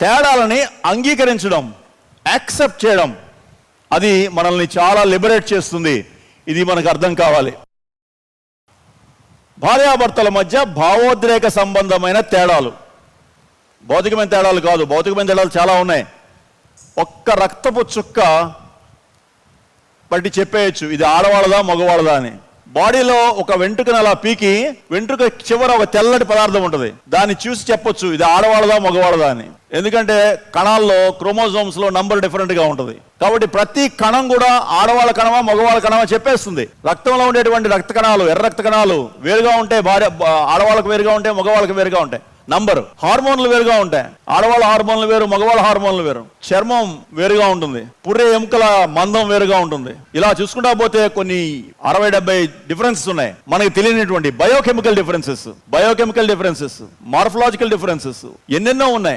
తేడాలని అంగీకరించడం యాక్సెప్ట్ చేయడం అది మనల్ని చాలా లిబరేట్ చేస్తుంది. ఇది మనకు అర్థం కావాలి. భార్యాభర్తల మధ్య భావోద్రేక సంబంధమైన తేడాలు. భౌతికమైన తేడాలు కాదు. భౌతికమైన తేడాలు చాలా ఉన్నాయి. ఒక్క రక్తపు చుక్క బట్టి చెప్పేయచ్చు. ఇది ఆడవాళ్ళదా మగవాళ్ళదా అని. బాడీలో ఒక వెంట్రుకను అలా పీకి వెంట్రుక చివర ఒక తెల్లటి పదార్థం ఉంటుంది. దాన్ని చూసి చెప్పొచ్చు ఇది ఆడవాళ్ళదా మగవాళ్ళదా అని. ఎందుకంటే కణాల్లో క్రోమోజోమ్స్లో నంబర్ డిఫరెంట్గా ఉంటుంది. కాబట్టి ప్రతి కణం కూడా ఆడవాళ్ళ కణమా మగవాళ్ళ కణమా చెప్పేస్తుంది. రక్తంలో ఉండేటువంటి రక్త కణాలు ఎర్ర రక్త కణాలు వేరుగా ఉంటే భార్య బ- ఆడవాళ్ళకి వేరుగా ఉంటాయి మగవాళ్ళకి వేరుగా ఉంటాయి నంబర్. హార్మోన్లు వేరుగా ఉంటాయి. ఆడవాళ్ళ హార్మోన్లు వేరు మగవాళ్ళ హార్మోన్లు వేరు. చర్మం వేరుగా ఉంటుంది. పుర్రె ఎముకల మందం వేరుగా ఉంటుంది. ఇలా చూసుకుంటా పోతే కొన్ని అరవై డెబ్బై డిఫరెన్సెస్ ఉన్నాయి. మనకి తెలియనటువంటి biochemical differences biochemical differences morphological differences ఎన్నెన్నో ఉన్నాయి.